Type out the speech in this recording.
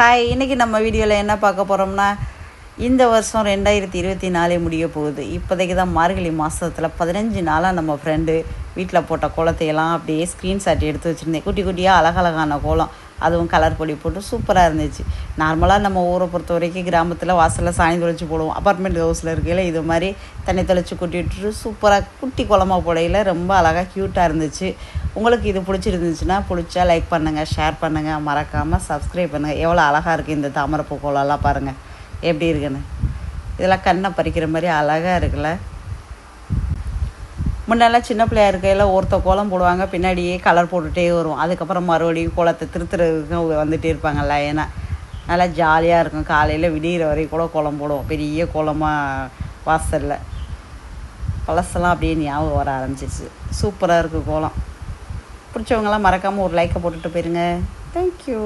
Hi இன்றைக்கி நம்ம வீடியோவில் என்ன பார்க்க போகிறோம்னா இந்த வருஷம் ரெண்டாயிரத்தி இருபத்தி நாலே முடிய போகுது. இப்போதைக்கு தான் மார்கழி மாதத்தில் பதினஞ்சு நாளாக நம்ம ஃப்ரெண்டு வீட்டில் போட்ட கோலத்தையெல்லாம் அப்படியே ஸ்க்ரீன்ஷாட் எடுத்து வச்சுருந்தேன். குட்டி குட்டியாக அழகழகான கோலம். அதுவும் கலர் பொடி போட்டு சூப்பராக இருந்துச்சு. நார்மலாக நம்ம ஊரை பொறுத்த வரைக்கும் கிராமத்தில் வாசலில் சாணி தொலைச்சி போடுவோம். அப்பார்ட்மெண்ட் ஹவுஸில் இருக்கையில் இது மாதிரி தண்ணி தெளித்து கொட்டி விட்டுட்டு சூப்பராக குட்டி குளமாக போடையில் ரொம்ப அழகாக க்யூட்டாக இருந்துச்சு. உங்களுக்கு இது பிடிச்சிருந்துச்சுன்னா பிடிச்சா லைக் பண்ணுங்கள் ஷேர் பண்ணுங்கள் மறக்காமல் சப்ஸ்கிரைப் பண்ணுங்கள் எவ்வளோ அழகாக இருக்குது இந்த தாமரை பூக்கோளெல்லாம் பாருங்கள் எப்படி இருக்குன்னு. இதெல்லாம் கண்ணை பறிக்கிற மாதிரி அழகாக இருக்குல்ல. முன்னெல்லாம் சின்ன பிள்ளையா இருக்கையில் ஒருத்த கோலம் போடுவாங்க பின்னாடியே கலர் போட்டுகிட்டே வரும் அதுக்கப்புறம் மறுபடியும் கோலத்தை திருத்துறதுக்கு வந்துகிட்டே இருப்பாங்கல்ல ஏன்னா நல்லா ஜாலியாக இருக்கும். காலையில் விடிகிற வரைக்கும் கூட கோலம் போடுவோம். பெரிய கோலமாக வாசலில். பழசெல்லாம் அப்படியே ஞாபகம் வர ஆரம்பிச்சிச்சு சூப்பராக இருக்குது கோலம். பிடிச்சவங்களாம் மறக்காமல் ஒரு லைக்கை போட்டுட்டு போயிருங்க. தேங்க்யூ